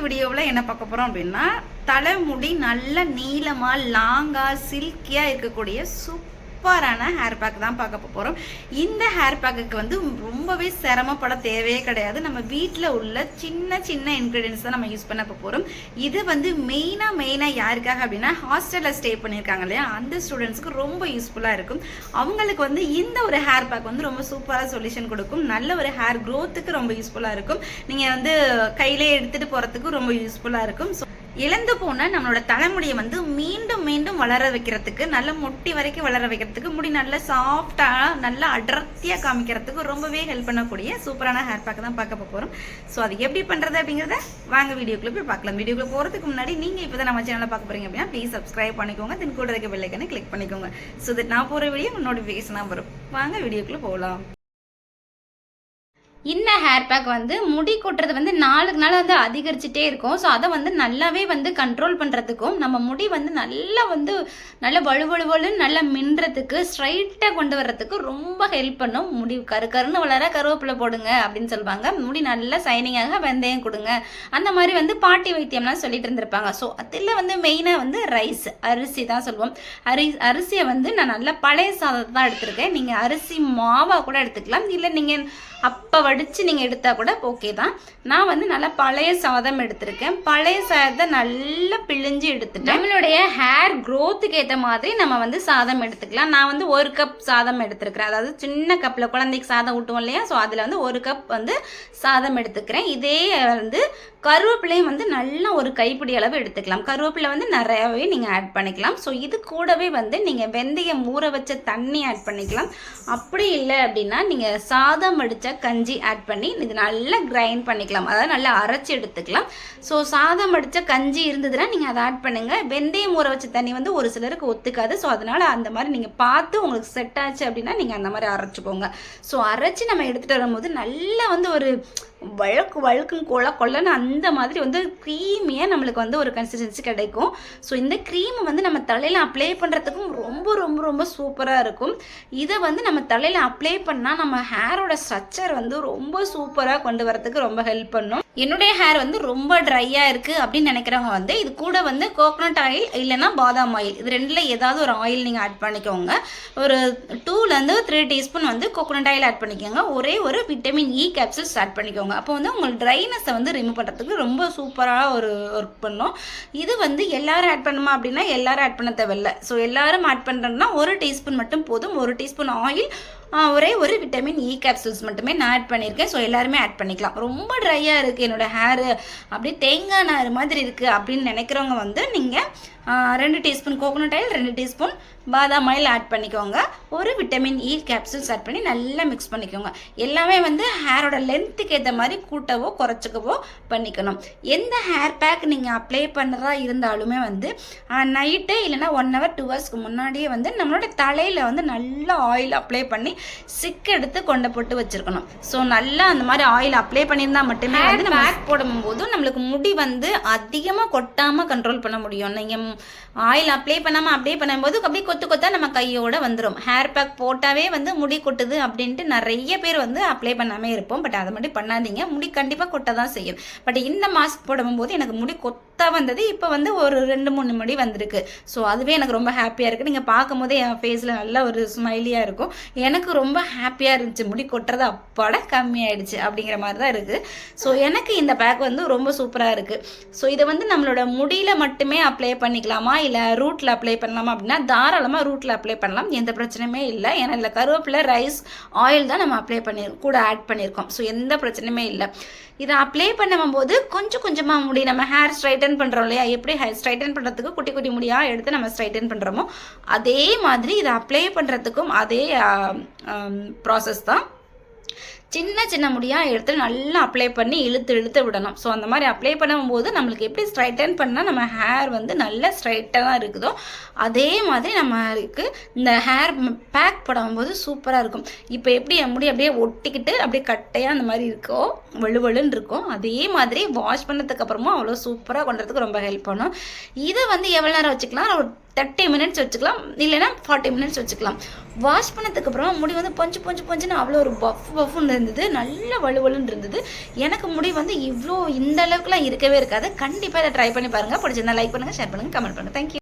வீடியோவில் என்ன பார்க்க போகிறோம் அப்படின்னா தலைமுடி நல்ல நீளமாக லாங்காக சில்கியாக இருக்கக்கூடிய சூப்பரான ஹேர் பேக் தான் பார்க்க போகிறோம் இந்த ஹேர் பேக்குக்கு வந்து ரொம்பவே சிரமப்பட தேவையே கிடையாது. நம்ம வீட்டில் உள்ள சின்ன சின்ன இன்க்ரீடியன்ஸ் தான் நம்ம யூஸ் பண்ண போகிறோம் இது வந்து மெயினாக மெயினாக யாருக்காக அப்படின்னா ஹாஸ்டலில் ஸ்டே பண்ணியிருக்காங்க இல்லையா? அந்த ஸ்டூடெண்ட்ஸ்க்கு ரொம்ப யூஸ்ஃபுல்லாக இருக்கும். அவங்களுக்கு வந்து இந்த ஒரு ஹேர் பேக் வந்து ரொம்ப சூப்பராக சொல்யூஷன் கொடுக்கும். நல்ல ஒரு ஹேர் க்ரோத்துக்கு ரொம்ப யூஸ்ஃபுல்லாக இருக்கும். நீங்கள் வந்து கையிலே எடுத்துகிட்டு போகிறதுக்கு ரொம்ப யூஸ்ஃபுல்லாக இருக்கும். ஸோ இழந்து போன நம்மளோட தலைமுடியை வந்து மீண்டும் மீண்டும் வளர வைக்கிறதுக்கு நல்ல முட்டி வரைக்கும் வளர வைக்கிறதுக்கு முடி நல்ல சாஃப்டாக நல்லா அடர்த்தியாக காமிக்கிறதுக்கு ரொம்பவே ஹெல்ப் பண்ணக்கூடிய சூப்பரான ஹேர் பேக் தான் பார்க்க போகிறோம் ஸோ அது எப்படி பண்ணுறது அப்படிங்கிறத வாங்க வீடியோக்குள்ளே போய் பார்க்கலாம். வீடியோக்குள்ள போகிறதுக்கு முன்னாடி நீங்கள் இப்போ தான் நம்ம சேனலை பார்க்க போகிறீங்க அப்படின்னா ப்ளீஸ் சப்ஸ்கிரைப் பண்ணிக்கோங்க. தென் கூட இருக்க பெல்லைக்கனை கிளிக் பண்ணிக்கோங்க. ஸோ தட் நான் போகிற வீடியோ நோட்டிஃபிகேஷனாக வரும். வாங்க வீடியோக்குள்ளே போகலாம் இந்த ஹேர் பேக் வந்து முடி கொட்டுறது வந்து நாளுக்கு நாள் வந்து அதிகரிச்சுட்டே இருக்கும். ஸோ அதை வந்து நல்லாவே வந்து கண்ட்ரோல் பண்ணுறதுக்கும் நம்ம முடி வந்து நல்லா வந்து நல்ல வலுவலுவலுன்னு நல்லா மின்றதுக்கு ஸ்ட்ரைட்டாக கொண்டு வர்றதுக்கு ரொம்ப ஹெல்ப் பண்ணும். முடி கரு கருன்னு வளர கருவேப்பிலை போடுங்க அப்படின்னு சொல்லுவாங்க. முடி நல்லா சைனிங்காக வெந்தயம் கொடுங்க. அந்த மாதிரி வந்து பாட்டி வைத்தியம்லாம் சொல்லிட்டு இருந்திருப்பாங்க. ஸோ அதில் வந்து மெயினாக வந்து ரைஸ் அரிசி தான் சொல்லுவோம். அரி அரிசியை வந்து நான் நல்லா பழைய சாதத்தை தான் எடுத்திருக்கேன். நீங்கள் அரிசி மாவாக கூட எடுத்துக்கலாம். இல்லை நீங்கள் அப்போ வடித்து நீங்கள் எடுத்தால் கூட ஓகே தான். நான் வந்து நல்லா பழைய சாதம் எடுத்திருக்கேன். பழைய சாதத்தை நல்லா பிழிஞ்சு எடுத்துட்டேன். நம்மளுடைய ஹேர் க்ரோத்துக்கு ஏற்ற மாதிரி நம்ம வந்து சாதம் எடுத்துக்கலாம். நான் வந்து ஒரு கப் சாதம் எடுத்துருக்கிறேன். அதாவது சின்ன கப்பில் குழந்தைக்கு சாதம் ஊட்டுவோம் இல்லையா? ஸோ அதில் வந்து ஒரு கப் வந்து சாதம் எடுத்துக்கிறேன். இதே வந்து கருவேப்பிலையும் வந்து நல்லா ஒரு கைப்பிடி அளவு எடுத்துக்கலாம். கருவேப்பிலை வந்து நிறையாவே நீங்கள் ஆட் பண்ணிக்கலாம். ஸோ இது கூடவே வந்து நீங்கள் வெந்தயம் ஊற வச்ச தண்ணி ஆட் பண்ணிக்கலாம். அப்படி இல்லை அப்படின்னா நீங்கள் சாதம் வடித்த கஞ்சி ஆட் பண்ணி இது நல்லா கிரைண்ட் பண்ணிக்கலாம். அதாவது நல்லா அரைச்சி எடுத்துக்கலாம். ஸோ சாதம் வடித்த கஞ்சி இருந்ததுன்னா நீங்கள் அதை ஆட் பண்ணுங்கள் வெந்தயம் ஊற வச்ச தண்ணி வந்து ஒரு சிலருக்கு ஒத்துக்காது. ஸோ அதனால் அந்த மாதிரி நீங்கள் பார்த்து உங்களுக்கு செட் ஆச்சு அப்படின்னா நீங்கள் அந்த மாதிரி அரைச்சிக்கோங்க. ஸோ அரைச்சி நம்ம எடுத்துகிட்டு வரும்போது நல்லா வந்து ஒரு வழக்கு வழக்குன்னு கொள்ள கொள்ளன்னு அந்த மாதிரி வந்து க்ரீமியாக நம்மளுக்கு வந்து ஒரு கன்சிஸ்டன்சி கிடைக்கும். ஸோ இந்த க்ரீமை வந்து நம்ம தலையில் அப்ளை பண்ணுறதுக்கும் ரொம்ப ரொம்ப ரொம்ப சூப்பராக இருக்கும். இதை வந்து நம்ம தலையில் அப்ளை பண்ணால் நம்ம ஹேரோட ஸ்ட்ரக்சர் வந்து ரொம்ப சூப்பராக கொண்டு வரதுக்கு ரொம்ப ஹெல்ப் பண்ணும். என்னுடைய ஹேர் வந்து ரொம்ப ட்ரையாக இருக்குது அப்படின்னு நினைக்கிறவங்க வந்து இது கூட வந்து கோகோனட் ஆயில் இல்லைன்னா பாதாம் ஆயில் இது ரெண்டில் ஏதாவது ஒரு ஆயில் நீங்கள் ஆட் பண்ணிக்கோங்க. ஒரு டூலேருந்து த்ரீ டீஸ்பூன் வந்து கோகோனட் ஆயில் ஆட் பண்ணிக்கோங்க. ஒரே ஒரு விட்டமின் இ கேப்சூல்ஸ் ஆட் பண்ணிக்கோங்க. அப்போ வந்து உங்களுக்கு ட்ரைனஸை வந்து ரிமூவ் பண்ணுறதுக்கு ரொம்ப சூப்பராக ஒரு ஒர்க் பண்ணும். இது வந்து எல்லாரும் ஆட் பண்ணுமா அப்படின்னா எல்லாரும் ஆட் பண்ண தேவையில்ல. ஸோ எல்லாரும் ஆட் பண்ணுறோம்னா ஒரு டீஸ்பூன் மட்டும் போதும். ஒரு டீஸ்பூன் ஆயில் ஒரே ஒரு விட்டமின் இ கேப்சூல்ஸ் மட்டுமே நான் ஆட் பண்ணியிருக்கேன். ஸோ எல்லாருமே ஆட் பண்ணிக்கலாம். ரொம்ப ட்ரையாக இருக்குது என்னோடய ஹேரு அப்படியே தேங்காய் நார் மாதிரி இருக்குது அப்படின்னு நினைக்கிறவங்க வந்து நீங்கள் ரெண்டு டீஸ்பூன் கோகோனட் ஆயில் ரெண்டு டீஸ்பூன் பாதாம் ஆயில் ஆட் பண்ணிக்கோங்க. ஒரு விட்டமின் இ கேப்சூல்ஸ் ஆட் பண்ணி நல்லா மிக்ஸ் பண்ணிக்கோங்க. எல்லாமே வந்து ஹேரோட லென்த்துக்கு ஏற்ற மாதிரி கூட்டவோ குறைச்சிக்கவோ பண்ணிக்கணும். எந்த ஹேர் பேக் நீங்கள் அப்ளை பண்ணுறதா இருந்தாலுமே வந்து நைட்டு இல்லைன்னா ஒன் ஹவர் டூ ஹவர்ஸ்க்கு முன்னாடியே வந்து நம்மளோட தலையில் வந்து நல்லா ஆயில் அப்ளை பண்ணி சிக் எடுத்து கொண்டு போட்டு வச்சுருக்கணும். ஸோ நல்லா அந்த மாதிரி ஆயில் அப்ளை பண்ணியிருந்தால் மட்டுமே வந்து நம்ம பேக் போடும்போது நம்மளுக்கு முடி வந்து அதிகமாக கொட்டாமல் கண்ட்ரோல் பண்ண முடியும். நீங்கள் ஆயில் அப்ளை பண்ணாமல் அப்படியே பண்ணும்போது அப்படியே கொத்து கொத்தா நம்ம கையோட வந்துடும் ஹேர் பேக் போட்டாவே வந்து முடி கொட்டுது அப்படின்ட்டு நிறைய பேர் வந்து அப்ளை பண்ணாமே இருப்போம். பட் அதை மட்டும் பண்ணாதீங்க. முடி கண்டிப்பாக கொட்ட தான் செய்யும். பட் இந்த மாஸ்க் போடும்போது எனக்கு முடி கொத்து வந்தது இப்போ வந்து ஒரு ரெண்டு மூணு முடி வந்திருக்கு. ஸோ அதுவே எனக்கு ரொம்ப ஹாப்பியாக இருக்குது நீங்கள் பார்க்கும் போதே என் ஃபேஸில் நல்ல ஒரு ஸ்மைலியாக இருக்கும். எனக்கு ரொம்ப ஹாப்பியாக இருந்துச்சு. முடி கொட்டுறது அப்பாட கம்மியாயிடுச்சு அப்படிங்கிற மாதிரி தான் இருக்குது ஸோ எனக்கு இந்த பேக் வந்து ரொம்ப சூப்பராக இருக்குது ஸோ இதை வந்து நம்மளோட முடியில் மட்டுமே அப்ளை பண்ணிக்கலாமா? இல்லை ரூட்டில் அப்ளை பண்ணலாமா அப்படின்னா தாராளமாக ரூட்டில் அப்ளை பண்ணலாம். எந்த பிரச்சனையுமே இல்லை. ஏன்னா இதில் கருவேப்பிலை ரைஸ் ஆயில் தான் நம்ம அப்ளை பண்ணி கூட ஆட் பண்ணியிருக்கோம். ஸோ எந்த பிரச்சனையுமே இல்லை. இதை அப்ளை பண்ணும்போது கொஞ்சம் கொஞ்சமாக முடி நம்ம ஹேர் ஸ்ட்ரைட்டன் பண்ணுறோம் இல்லையா? எப்படி ஸ்ட்ரைட்டன் பண்ணுறதுக்கு குட்டி குட்டி முடியாக எடுத்து நம்ம ஸ்ட்ரைட்டன் பண்ணுறோமோ அதே மாதிரி இதை அப்ளை பண்ணுறதுக்கும் அதே ப்ராசஸ் தான். சின்ன சின்ன முடியாக எடுத்து நல்லா அப்ளை பண்ணி இழுத்து இழுத்து விடணும். ஸோ அந்த மாதிரி அப்ளை பண்ணும்போது நம்மளுக்கு எப்படி ஸ்ட்ரைட்டன் பண்ணால் நம்ம ஹேர் வந்து நல்லா ஸ்ட்ரைட்டாக தான் இருக்குதோ அதே மாதிரி நம்மளுக்கு இந்த ஹேர் பேக் போடும்போது சூப்பராக இருக்கும். இப்போ எப்படி என் முடி அப்படியே ஒட்டிக்கிட்டு அப்படியே கட்டையாக அந்த மாதிரி இருக்கோ வலுவலுன்னு இருக்கும் அதே மாதிரி வாஷ் பண்ணதுக்கப்புறமும் அவ்வளோ சூப்பராக கொண்டுறதுக்கு ரொம்ப ஹெல்ப் பண்ணும். இதை வந்து எவ்வளோ நேரம் வச்சுக்கலாம்? ஒரு தேர்ட்டி மினிட்ஸ் வச்சுக்கலாம் இல்லைன்னா ஃபார்ட்டி மினிட்ஸ் வச்சுக்கலாம். வாஷ் பண்ணதுக்கப்புறம் முடி வந்து பஞ்சு பஞ்சு பஞ்சுன்னு அவ்வளோ ஒரு பஃப் பஃப்னு இருந்தது. நல்ல வலுவலுன்னு இருந்தது. எனக்கு முடி வந்து இவ்வளோ இந்த அளவுக்குலாம் இருக்கவே இருக்காது. கண்டிப்பாக இதை ட்ரை பண்ணி பாருங்கள் பிடிச்சிருந்தா லைக் பண்ணுங்கள் ஷேர் பண்ணுங்கள் கமெண்ட் பண்ணுங்கள் தேங்க்யூ